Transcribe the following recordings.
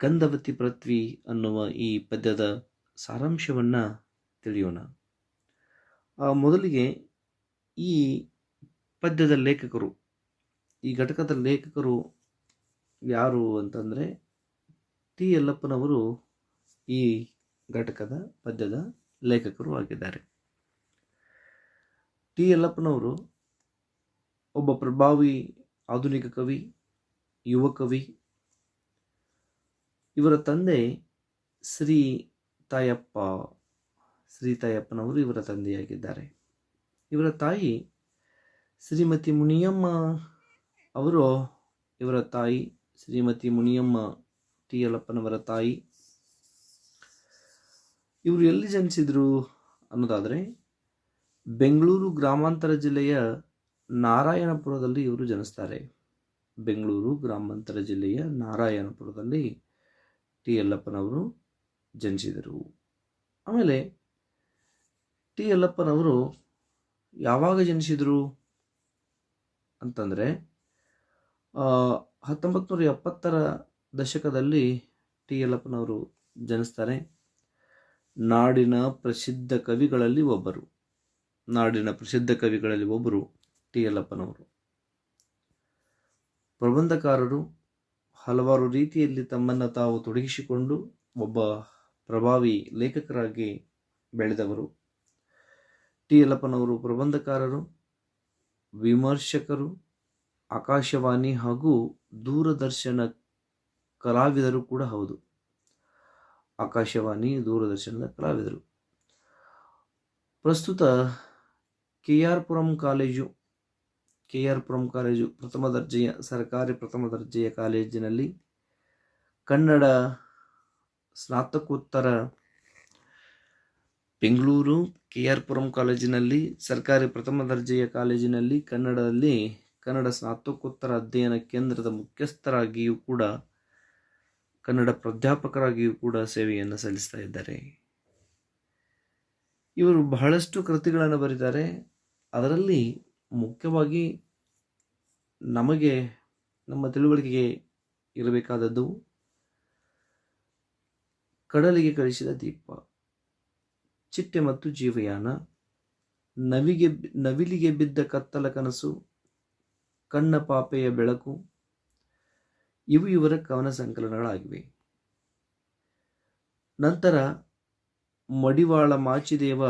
ಗಂಧವತಿ ಪೃಥ್ವಿ ಅನ್ನುವ ಈ ಪದ್ಯದ ಸಾರಾಂಶವನ್ನು ತಿಳಿಯೋಣ. ಮೊದಲಿಗೆ ಈ ಪದ್ಯದ ಲೇಖಕರು, ಈ ಘಟಕದ ಲೇಖಕರು ಯಾರು ಅಂತಂದರೆ ಟಿ ಯಲ್ಲಪ್ಪನವರು ಈ ಘಟಕದ ಪದ್ಯದ ಲೇಖಕರು ಆಗಿದ್ದಾರೆ. ಟಿ ಯಲ್ಲಪ್ಪನವರು ಒಬ್ಬ ಪ್ರಭಾವಿ ಆಧುನಿಕ ಕವಿ, ಯುವ ಕವಿ ಇವರ ತಂದೆ ಶ್ರೀ ತಾಯಪ್ಪ, ಶ್ರೀ ತಾಯಪ್ಪನವರು ಇವರ ತಂದೆಯಾಗಿದ್ದಾರೆ. ಇವರ ತಾಯಿ ಶ್ರೀಮತಿ ಮುನಿಯಮ್ಮ ಅವರು, ಇವರ ತಾಯಿ ಶ್ರೀಮತಿ ಮುನಿಯಮ್ಮ ಟಿ ಯಲ್ಲಪ್ಪನವರ ತಾಯಿ. ಇವರು ಎಲ್ಲಿ ಜನಿಸಿದ್ರು ಅನ್ನೋದಾದರೆ ಬೆಂಗಳೂರು ಗ್ರಾಮಾಂತರ ಜಿಲ್ಲೆಯ ನಾರಾಯಣಪುರದಲ್ಲಿ ಇವರು ಜನಿಸ್ತಾರೆ. ಬೆಂಗಳೂರು ಗ್ರಾಮಾಂತರ ಜಿಲ್ಲೆಯ ನಾರಾಯಣಪುರದಲ್ಲಿ ಟಿ ಯಲ್ಲಪ್ಪನವರು ಜನಿಸಿದರು. ಆಮೇಲೆ ಟಿ ಯಲ್ಲಪ್ಪನವರು ಯಾವಾಗ ಜನಿಸಿದರು ಅಂತಂದರೆ ಹತ್ತೊಂಬತ್ತು ಎಪ್ಪತ್ತರ ದಶಕದಲ್ಲಿ ಟಿ ಯಲ್ಲಪ್ಪನವರು ಜನಿಸ್ತಾರೆ. ನಾಡಿನ ಪ್ರಸಿದ್ಧ ಕವಿಗಳಲ್ಲಿ ಒಬ್ಬರು. ನಾಡಿನ ಪ್ರಸಿದ್ಧ ಕವಿಗಳಲ್ಲಿ ಒಬ್ಬರು ಟಿ ಯಲ್ಲಪ್ಪನವರು ಪ್ರಬಂಧಕಾರರು ಹಲವಾರು ರೀತಿಯಲ್ಲಿ ತಮ್ಮನ್ನು ತಾವು ತೊಡಗಿಸಿಕೊಂಡು ಒಬ್ಬ ಪ್ರಭಾವಿ ಲೇಖಕರಾಗಿ ಬೆಳೆದವರು. ಟಿ. ಯಲ್ಲಪ್ಪನವರು ಪ್ರಬಂಧಕಾರರು, ವಿಮರ್ಶಕರು, ಆಕಾಶವಾಣಿ ಹಾಗೂ ದೂರದರ್ಶನ ಕಲಾವಿದರು ಕೂಡ ಹೌದು. ಆಕಾಶವಾಣಿ, ದೂರದರ್ಶನದ ಕಲಾವಿದರು. ಪ್ರಸ್ತುತ K. R. Puram college K R Puram college ಪ್ರಥಮ ದರ್ಜೆಯ, ಸರ್ಕಾರಿ ಪ್ರಥಮ ದರ್ಜೆಯ ಕಾಲೇಜಿನಲ್ಲಿ ಕನ್ನಡ ಸ್ನಾತಕೋತ್ತರ ಬೆಂಗಳೂರು ಕೆ ಆರ್ ಪುರಂ ಕಾಲೇಜಿನಲ್ಲಿ, ಸರ್ಕಾರಿ ಪ್ರಥಮ ದರ್ಜೆಯ ಕಾಲೇಜಿನಲ್ಲಿ ಕನ್ನಡದಲ್ಲಿ ಕನ್ನಡ ಸ್ನಾತಕೋತ್ತರ ಅಧ್ಯಯನ ಕೇಂದ್ರದ ಮುಖ್ಯಸ್ಥರಾಗಿಯೂ ಕೂಡ, ಕನ್ನಡ ಪ್ರಾಧ್ಯಾಪಕರಾಗಿಯೂ ಕೂಡ ಸೇವೆಯನ್ನು ಸಲ್ಲಿಸ್ತಾ ಇದ್ದಾರೆ. ಇವರು ಬಹಳಷ್ಟು ಕೃತಿಗಳನ್ನು ಬರೀತಾರೆ ಅದರಲ್ಲಿ ಮುಖ್ಯವಾಗಿ ನಮಗೆ, ನಮ್ಮ ತಿಳುವಳಿಕೆಗೆ ಇರಬೇಕಾದದ್ದು ಕಡಲಿಗೆ ಕಳಿಸಿದ ದೀಪ, ಚಿಟ್ಟೆ ಮತ್ತು ಜೀವಯಾನ, ನವಿಗೆ ನವಿಲಿಗೆ ಬಿದ್ದ ಕತ್ತಲ ಕನಸು, ಕಣ್ಣ ಪಾಪೆಯ ಬೆಳಕು, ಇವು ಇವರ ಕವನ ಸಂಕಲನಗಳಾಗಿವೆ. ನಂತರ ಮಡಿವಾಳ ಮಾಚಿದೇವ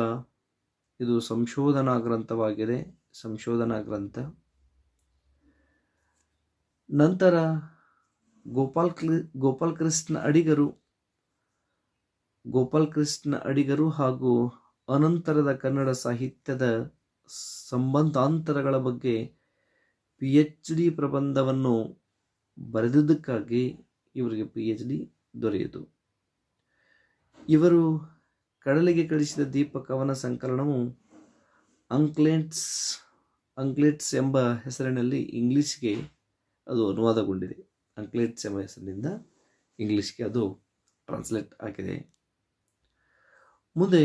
ಇದು ಸಂಶೋಧನಾ ಗ್ರಂಥವಾಗಿದೆ. ಸಂಶೋಧನಾ ಗ್ರಂಥ. ನಂತರ ಗೋಪಾಲ್ ಗೋಪಾಲ್ ಕೃಷ್ಣ ಅಡಿಗರು. ಗೋಪಾಲ್ ಕೃಷ್ಣ ಅಡಿಗರು ಹಾಗೂ ಅನಂತರದ ಕನ್ನಡ ಸಾಹಿತ್ಯದ ಸಂಬಂಧಾಂತರಗಳ ಬಗ್ಗೆ ಪಿ ಎಚ್ ಡಿ ಪ್ರಬಂಧವನ್ನು ಬರೆದಿದ್ದಕ್ಕಾಗಿ ಇವರಿಗೆ ಪಿ ಎಚ್ ಡಿ ದೊರೆಯಿತು. ಇವರು ಕಡಲಿಗೆ ಕಳಿಸಿದ ದೀಪ ಕವನ ಸಂಕಲನವು ಅಂಕ್ಲೆಟ್ಸ್ ಅಂಕ್ಲೆಟ್ಸ್ ಎಂಬ ಹೆಸರಿನಲ್ಲಿ ಇಂಗ್ಲೀಷ್ಗೆ ಅದು ಅನುವಾದಗೊಂಡಿದೆ. ಅಂಕ್ಲೆಟ್ಸ್ ಎಂಬ ಹೆಸರಿನಿಂದ ಇಂಗ್ಲೀಷ್ಗೆ ಅದು ಟ್ರಾನ್ಸ್ಲೇಟ್ ಆಗಿದೆ. ಮುಂದೆ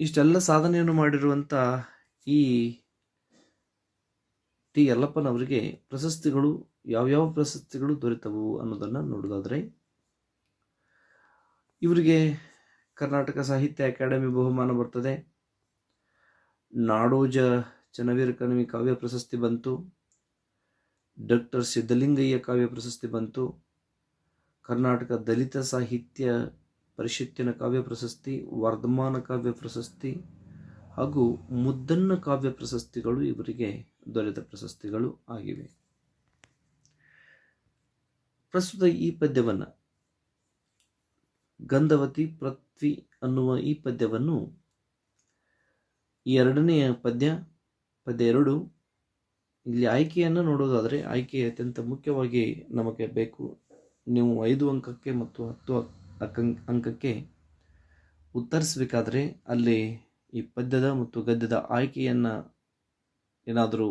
ಇಷ್ಟೆಲ್ಲ ಸಾಧನೆಯನ್ನು ಮಾಡಿರುವಂಥ ಈ ಟಿ ಯಲ್ಲಪ್ಪನವರಿಗೆ ಪ್ರಶಸ್ತಿಗಳು, ಯಾವ್ಯಾವ ಪ್ರಶಸ್ತಿಗಳು ದೊರೆತವು ಅನ್ನೋದನ್ನು ನೋಡೋದಾದರೆ ಇವರಿಗೆ ಕರ್ನಾಟಕ ಸಾಹಿತ್ಯ ಅಕಾಡೆಮಿ ಬಹುಮಾನ ಬರ್ತದೆ. ನಾಡೋಜ ಚನ್ನವೀರ ಕಣವಿ ಕಾವ್ಯ ಪ್ರಶಸ್ತಿ ಬಂತು. ಡಾಕ್ಟರ್ ಸಿದ್ಧಲಿಂಗಯ್ಯ ಕಾವ್ಯ ಪ್ರಶಸ್ತಿ ಬಂತು. ಕರ್ನಾಟಕ ದಲಿತ ಸಾಹಿತ್ಯ ಪರಿಷತ್ತಿನ ಕಾವ್ಯ ಪ್ರಶಸ್ತಿ, ವರ್ಧಮಾನ ಕಾವ್ಯ ಪ್ರಶಸ್ತಿ ಹಾಗೂ ಮುದ್ದನ್ನ ಕಾವ್ಯ ಪ್ರಶಸ್ತಿಗಳು ಇವರಿಗೆ ದೊರೆತ ಪ್ರಶಸ್ತಿಗಳು ಆಗಿವೆ. ಪ್ರಸ್ತುತ ಈ ಪದ್ಯವನ್ನು ಗಂಧವತಿ ಪೃಥ್ವಿ ಅನ್ನುವ ಈ ಪದ್ಯವನ್ನು ಈ ಎರಡನೆಯ ಪದ್ಯ ಪದ್ಯ ಎರಡು, ಇಲ್ಲಿ ಆಯ್ಕೆಯನ್ನು ನೋಡೋದಾದರೆ ಆಯ್ಕೆ ಅತ್ಯಂತ ಮುಖ್ಯವಾಗಿ ನಮಗೆ ಬೇಕು. ನೀವು ಐದು ಅಂಕಕ್ಕೆ ಮತ್ತು ಹತ್ತು ಅಕ್ಕ ಅಂಕಕ್ಕೆ ಉತ್ತರಿಸಬೇಕಾದ್ರೆ ಅಲ್ಲಿ ಈ ಪದ್ಯದ ಮತ್ತು ಗದ್ಯದ ಆಯ್ಕೆಯನ್ನು ಏನಾದರೂ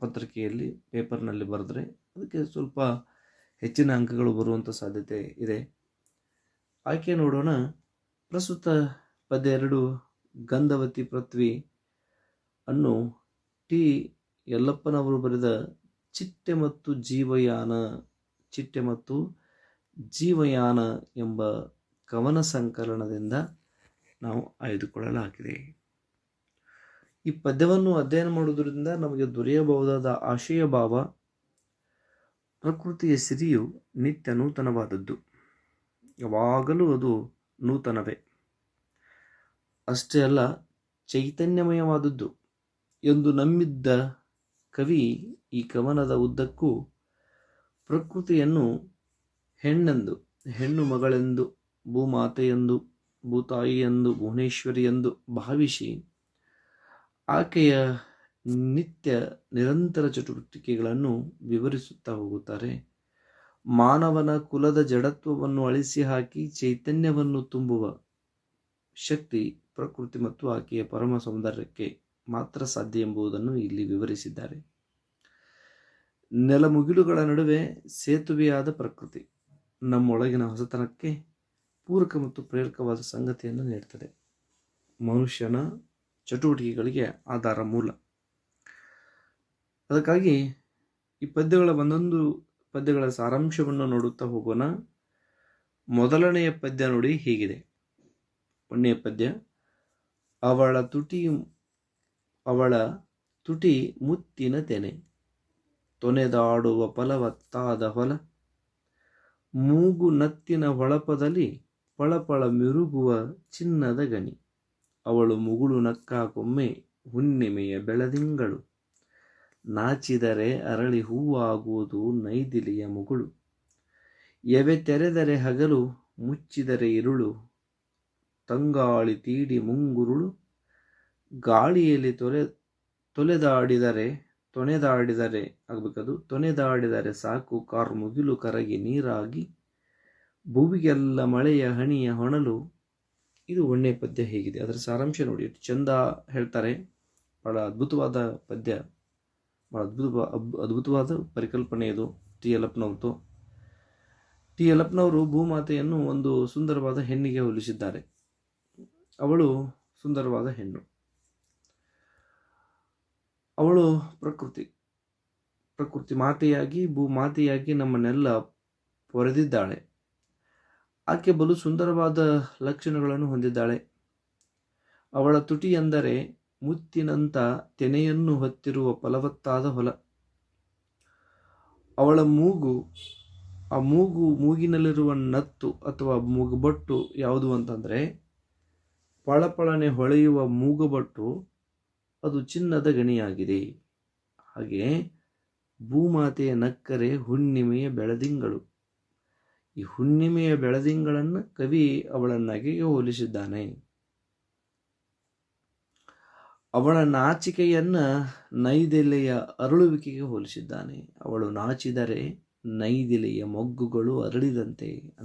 ಪತ್ರಿಕೆಯಲ್ಲಿ, ಪೇಪರ್ನಲ್ಲಿ ಬರೆದ್ರೆ ಅದಕ್ಕೆ ಸ್ವಲ್ಪ ಹೆಚ್ಚಿನ ಅಂಕಗಳು ಬರುವಂಥ ಸಾಧ್ಯತೆ ಇದೆ. ಆಯ್ಕೆ ನೋಡೋಣ. ಪ್ರಸ್ತುತ ಪದ್ಯ ಎರಡು ಗಂಧವತಿ ಪೃಥ್ವಿ ಅನ್ನು ಟಿ ಯಲ್ಲಪ್ಪನವರು ಬರೆದ ಚಿಟ್ಟೆ ಮತ್ತು ಜೀವಯಾನ ಚಿಟ್ಟೆ ಮತ್ತು ಜೀವಯಾನ ಎಂಬ ಕವನ ಸಂಕಲನದಿಂದ ನಾವು ಆಯ್ದುಕೊಳ್ಳಲಾಗಿದೆ. ಈ ಪದ್ಯವನ್ನು ಅಧ್ಯಯನ ಮಾಡುವುದರಿಂದ ನಮಗೆ ದೊರೆಯಬಹುದಾದ ಆಶಯ ಭಾವ ಪ್ರಕೃತಿಯ ಸಿರಿಯು ನಿತ್ಯ ನೂತನವಾದದ್ದು. ಯಾವಾಗಲೂ ಅದು ನೂತನವೇ. ಅಷ್ಟೇ ಅಲ್ಲ, ಚೈತನ್ಯಮಯವಾದದ್ದು. ಎಂದು ನಂಬಿದ್ದ ಕವಿ ಈ ಕವನದ ಉದ್ದಕ್ಕೂ ಪ್ರಕೃತಿಯನ್ನು ಹೆಣ್ಣೆಂದು, ಹೆಣ್ಣು ಮಗಳೆಂದು, ಭೂಮಾತೆಯೆಂದು, ಭೂತಾಯಿಯೆಂದು ಭುವನೇಶ್ವರಿ ಎಂದು ಭಾವಿಸಿ ಆಕೆಯ ನಿತ್ಯ ನಿರಂತರ ಚಟುವಟಿಕೆಗಳನ್ನು ವಿವರಿಸುತ್ತಾ ಹೋಗುತ್ತಾರೆ. ಮಾನವನ ಕುಲದ ಜಡತ್ವವನ್ನು ಅಳಿಸಿ ಹಾಕಿ ಚೈತನ್ಯವನ್ನು ತುಂಬುವ ಶಕ್ತಿ ಪ್ರಕೃತಿ ಮತ್ತು ಆಕೆಯ ಪರಮ ಸೌಂದರ್ಯಕ್ಕೆ ಮಾತ್ರ ಸಾಧ್ಯ ಎಂಬುದನ್ನು ಇಲ್ಲಿ ವಿವರಿಸಿದ್ದಾರೆ. ನೆಲಮುಗಿಲುಗಳ ನಡುವೆ ಸೇತುವೆಯಾದ ಪ್ರಕೃತಿ ನಮ್ಮೊಳಗಿನ ಹೊಸತನಕ್ಕೆ ಪೂರಕ ಮತ್ತು ಪ್ರೇರಕವಾದ ಸಂಗತಿಯನ್ನು ನೀಡುತ್ತದೆ. ಮನುಷ್ಯನ ಚಟುವಟಿಕೆಗಳಿಗೆ ಆಧಾರ ಮೂಲ. ಅದಕ್ಕಾಗಿ ಈ ಪದ್ಯಗಳ ಒಂದೊಂದು ಪದ್ಯಗಳ ಸಾರಾಂಶವನ್ನು ನೋಡುತ್ತಾ ಹೋಗೋಣ. ಮೊದಲನೆಯ ಪದ್ಯ ನೋಡಿ ಹೀಗಿದೆ. ಒಂದನೆಯ ಪದ್ಯ ಅವಳ ತುಟಿ ಅವಳ ತುಟಿ ಮುತ್ತಿನ ತೆನೆ. ತೊನೆದಾಡುವ ಫಲವತ್ತಾದ ಹೊಲ. ಮೂಗು ನತ್ತಿನ ಹೊಳಪದಲ್ಲಿ ಪಳಪಳ ಮಿರುಗುವ ಚಿನ್ನದ ಗಣಿ. ಅವಳು ಮುಗುಳು ನಕ್ಕಾಕೊಮ್ಮೆ ಹುಣ್ಣಿಮೆಯ ಬೆಳದಿಂಗಳು. ನಾಚಿದರೆ ಅರಳಿ ಹೂವಾಗುವುದು ನೈದಿಲಿಯ ಮುಗುಳು. ಎವೆ ತೆರೆದರೆ ಹಗಲು, ಮುಚ್ಚಿದರೆ ಇರುಳು ತಂಗಾಳಿ ತೀಡಿ ಮುಂಗುರುಳು. ಗಾಳಿಯಲ್ಲಿ ತೊಲೆ, ತೊಲೆದಾಡಿದರೆ, ತೊನೆದಾಡಿದರೆ ಆಗಬೇಕದು ತೊನೆದಾಡಿದರೆ ಸಾಕು ಕಾರ್ ಮುಗಿಲು ಕರಗಿ ನೀರಾಗಿ. ಭುವಿಗೆಲ್ಲ ಮಳೆಯ ಹಣಿಯ ಹೊಣಲು. ಇದು ಒಳ್ಳೆ ಪದ್ಯ ಹೇಗಿದೆ. ಅದರ ಸಾರಾಂಶ ನೋಡಿ. ಚಂದ ಹೇಳ್ತಾರೆ. ಬಹಳ ಅದ್ಭುತವಾದ ಪದ್ಯ. ಬಹಳ ಅದ್ಭುತ ಅದ್ಭುತವಾದ ಪರಿಕಲ್ಪನೆ ಇದು. ಟಿ. ಯಲ್ಲಪ್ಪನವ್ರದ್ದು ಟಿ. ಯಲಪ್ನವರು ಭೂಮಾತೆಯನ್ನು ಒಂದು ಸುಂದರವಾದ ಹೆಣ್ಣಿಗೆ ಹೋಲಿಸಿದ್ದಾರೆ. ಅವಳು ಸುಂದರವಾದ ಹೆಣ್ಣು. ಅವಳು ಪ್ರಕೃತಿ. ಪ್ರಕೃತಿ ಮಾತೆಯಾಗಿ ಭೂಮಾತೆಯಾಗಿ ನಮ್ಮನ್ನೆಲ್ಲ ಪೊರೆದಿದ್ದಾಳೆ. ಆಕೆ ಬಲು ಸುಂದರವಾದ ಲಕ್ಷಣಗಳನ್ನು ಹೊಂದಿದ್ದಾಳೆ. ಅವಳ ತುಟಿ ಎಂದರೆ ಮುತ್ತಿನಂತ ತೆನೆಯನ್ನು ಹೊತ್ತಿರುವ ಫಲವತ್ತಾದ ಹೊಲ. ಅವಳ ಮೂಗು, ಆ ಮೂಗು ಮೂಗಿನಲ್ಲಿರುವ ನತ್ತು ಅಥವಾ ಮೂಗುಬಟ್ಟು ಯಾವುದು ಅಂತಂದರೆ ಪಳಪಳನೆ ಹೊಳೆಯುವ ಮೂಗುಬಟ್ಟು ಅದು ಚಿನ್ನದ ಗಣಿಯಾಗಿದೆ. ಹಾಗೆ ಭೂಮಾತೆಯ ನಕ್ಕರೆ ಹುಣ್ಣಿಮೆಯ ಬೆಳದಿಂಗಳು. ಈ ಹುಣ್ಣಿಮೆಯ ಬೆಳದಿಂಗಳನ್ನು ಕವಿ ಅವಳ ನಗೆಗೆ ಹೋಲಿಸಿದ್ದಾನೆ. ಅವಳ ನಾಚಿಕೆಯನ್ನ ನೈದೆಲೆಯ ಅರಳುವಿಕೆಗೆ ಹೋಲಿಸಿದ್ದಾನೆ. ಅವಳು ನಾಚಿದರೆ ನೈದೆಲೆಯ ಮೊಗ್ಗುಗಳು ಅರಳಿದಂತೆ.